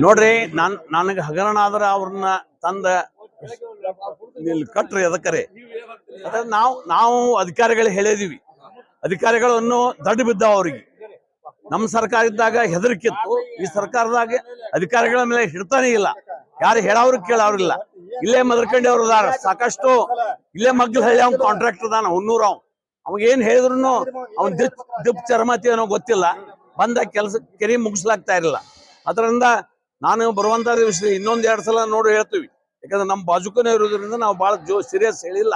ನೋಡ್ರಿ ನಾನ್ ನನಗೆ ಹಗರಣ ಆದ್ರ ಅವ್ರನ್ನ ತಂದ ಕಟ್ರಿ ಅದಕ್ಕರೆ ಅದ್ರ ನಾವು ನಾವು ಅಧಿಕಾರಿಗಳು ಹೇಳಿದೀವಿ. ಅಧಿಕಾರಿಗಳನ್ನು ದಡ್ಡ ಬಿದ್ದಾವ ಅವ್ರಿಗೆ. ನಮ್ಮ ಸರ್ಕಾರ ಇದ್ದಾಗ ಹೆದರಿಕಿತ್ತು. ಈ ಸರ್ಕಾರದಾಗ ಅಧಿಕಾರಿಗಳ ಮೇಲೆ ಹಿಡ್ತಾನೆ ಇಲ್ಲ. ಯಾರು ಹೇಳವ್ರು ಕೇಳವ್ರಿಲ್ಲ ಇಲ್ಲೇ. ಮದರ್ಕಂಡಿ ಅವ್ರು ಅದಾರ. ಸಾಕಷ್ಟು ಇಲ್ಲೇ ಮಗ್ಲ ಹಳ್ಳಿ ಅವ್ನ ಕಾಂಟ್ರಾಕ್ಟರ್ ಅದಾನ ಹುನ್ನೂರ ಅವ್ ಅವಾಗ ಏನ್ ಹೇಳಿದ್ರು ಅವ್ನ್ ದಿಪ್ ದಿಪ್ ಚರ್ಮತಿ ಅನ್ನೋ ಗೊತ್ತಿಲ್ಲ. ಬಂದ ಕೆಲಸ ಕೆರಿ ಮುಗಿಸ್ಲಾಗ್ತಾ ಇರಲಿಲ್ಲ. ಅದರಿಂದ ನಾನು ಬರುವಂತ ದಿವಸ ಇನ್ನೊಂದ್ ಎರಡ್ ಸಲ ನೋಡಿ ಹೇಳ್ತೀವಿ. ಯಾಕಂದ್ರೆ ನಮ್ಮ ಬಾಜುಕನೇ ಇರೋದ್ರಿಂದ ನಾವು ಬಹಳ ಜೋ ಸೀರಿಯಸ್ ಹೇಳಿಲ್ಲ.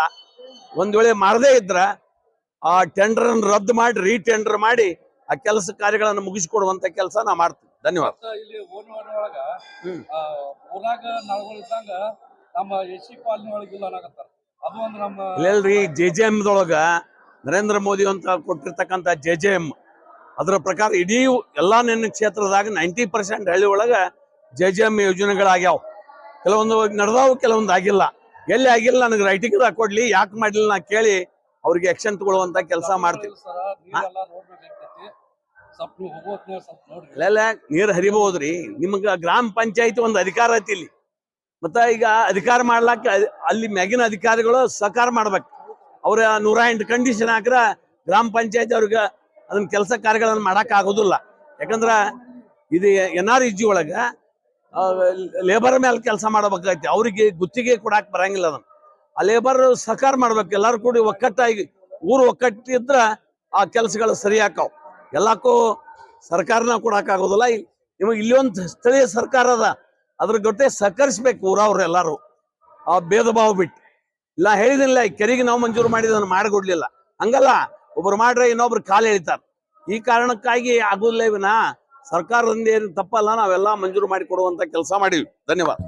ಒಂದ್ ವೇಳೆ ಮಾಡದೇ ಇದ್ರ ಆ ಟೆಂಡರ್ ರದ್ದು ಮಾಡಿ ರೀಟೆಂಡರ್ ಮಾಡಿ ಆ ಕೆಲಸ ಕಾರ್ಯಗಳನ್ನು ಮುಗಿಸಿಕೊಡುವಂತ ಕೆಲಸ ನಾ ಮಾಡ್ತೀವಿ ಧನ್ಯವಾದ. ಇಲ್ಲಿ ಒಳಗ ಆ, ಊರಾಗ ನಳಗಳು ಇದ್ದಂಗ ನಮ್ಮ ಎಸ್ ಸಿ ಕಾಲನಿ ಒಳಗ ಇಲ್ಲ ಅನ್ನಕತ್ತಾರ. ಅದು ಒಂದು ನಮ್ಮ ಇಲ್ಲೆಲ್ರಿ ಜೆ ಜೆ ಎಂ ದೊಳಗ ನರೇಂದ್ರ ಮೋದಿ ಅಂತ ಕೊಟ್ಟಿರ್ತಕ್ಕಂಥ ಜೆ ಜೆ ಎಂ ಅದರ ಪ್ರಕಾರ ಇಡೀ ಎಲ್ಲಾ ನನ್ನ ಕ್ಷೇತ್ರದಾಗ ನೈಂಟಿ ಪರ್ಸೆಂಟ್ ಹಳ್ಳಿ ಒಳಗ ಜೆ ಜೆ ಎಂ ಯೋಜನೆಗಳಾಗ್ಯಾವ. ಕೆಲವೊಂದು ನಡೆದಾವು ಕೆಲವೊಂದು ಆಗಿಲ್ಲ. ಎಲ್ಲಿ ಆಗಿಲ್ಲ ನನಗೆ ರೈಟಿಂಗ್ ಕೊಡ್ಲಿ ಯಾಕೆ ಮಾಡಲಿಲ್ಲ ನಾ ಕೇಳಿ ಅವ್ರಿಗೆ ಎಕ್ಷನ್ ತಗೊಳ್ಳುವಂತ ಕೆಲಸ ಮಾಡ್ತೀವಿ. ಇಲ್ಲ ನೀರ್ ಹರಿಬಹುದ್ರಿ. ನಿಮ್ಗ ಗ್ರಾಮ ಪಂಚಾಯತಿ ಒಂದು ಅಧಿಕಾರ ಐತಿ ಇಲ್ಲಿ. ಮತ್ತ ಈಗ ಅಧಿಕಾರ ಮಾಡ್ಲಾಕ ಅಲ್ಲಿ ಮ್ಯಾಗಿನ ಅಧಿಕಾರಿಗಳು ಸಹಕಾರ ಮಾಡ್ಬೇಕು. ಅವ್ರ ನೂರ ಎಂಟು ಕಂಡೀಷನ್ ಹಾಕ್ರ ಗ್ರಾಮ ಪಂಚಾಯತಿ ಅವ್ರಿಗೆ ಅದನ್ನ ಕೆಲಸ ಕಾರ್ಯಗಳನ್ನ ಮಾಡಕ್ ಆಗೋದಿಲ್ಲ. ಯಾಕಂದ್ರ ಇದು ಎನ್ ಆರ್ ಇಜಿ ಒಳಗ ಲೇಬರ್ ಮೇಲೆ ಕೆಲಸ ಮಾಡಬೇಕಾಗೈತಿ. ಅವ್ರಿಗೆ ಗುತ್ತಿಗೆ ಕೊಡಾಕ್ ಬರಂಗಿಲ್ಲ ಅದನ್ನ. ಲೇಬರ್ ಸಹಕಾರ ಮಾಡ್ಬೇಕು. ಎಲ್ಲಾರು ಕೂಡಿ ಒಕ್ಕಟ್ಟಾಗಿ, ಊರು ಒಕ್ಕಟ್ಟಿದ್ರ ಆ ಕೆಲಸಗಳು ಸರಿ ಆಕಾವ್ ಎಲ್ಲಕ್ಕೂ ಸರ್ಕಾರನ ಕೊಡಕ್ಕಾಗೋದಿಲ್ಲ ನಿಮಗೆ ಇಲ್ಲಿ ಒಂದು ಸ್ಥಳೀಯ ಸರ್ಕಾರ ಅದ ಅದ್ರ ಜೊತೆ ಸಹಕರಿಸ್ಬೇಕು ಊರವ್ರು ಎಲ್ಲಾರು. ಆ ಭೇದ ಭಾವ ಬಿಟ್ಟು. ಇಲ್ಲ ಹೇಳಿದಿಲ್ಲ ಕೆರೆಗೆ ನಾವು ಮಂಜೂರು ಮಾಡಿದನ್ನು ಮಾಡಿಕೊಡ್ಲಿಲ್ಲ. ಹಂಗಲ್ಲ, ಒಬ್ರು ಮಾಡ್ರೆ ಇನ್ನೊಬ್ರು ಕಾಲು ಎಳಿತಾರ. ಈ ಕಾರಣಕ್ಕಾಗಿ ಆಗುದಿಲ್ಲ ವಿನ. ಸರ್ಕಾರದಿಂದ ಏನು ತಪ್ಪಲ್ಲ, ನಾವೆಲ್ಲ ಮಂಜೂರು ಮಾಡಿ ಕೊಡುವಂತ ಕೆಲಸ ಮಾಡಿವಿ ಧನ್ಯವಾದ.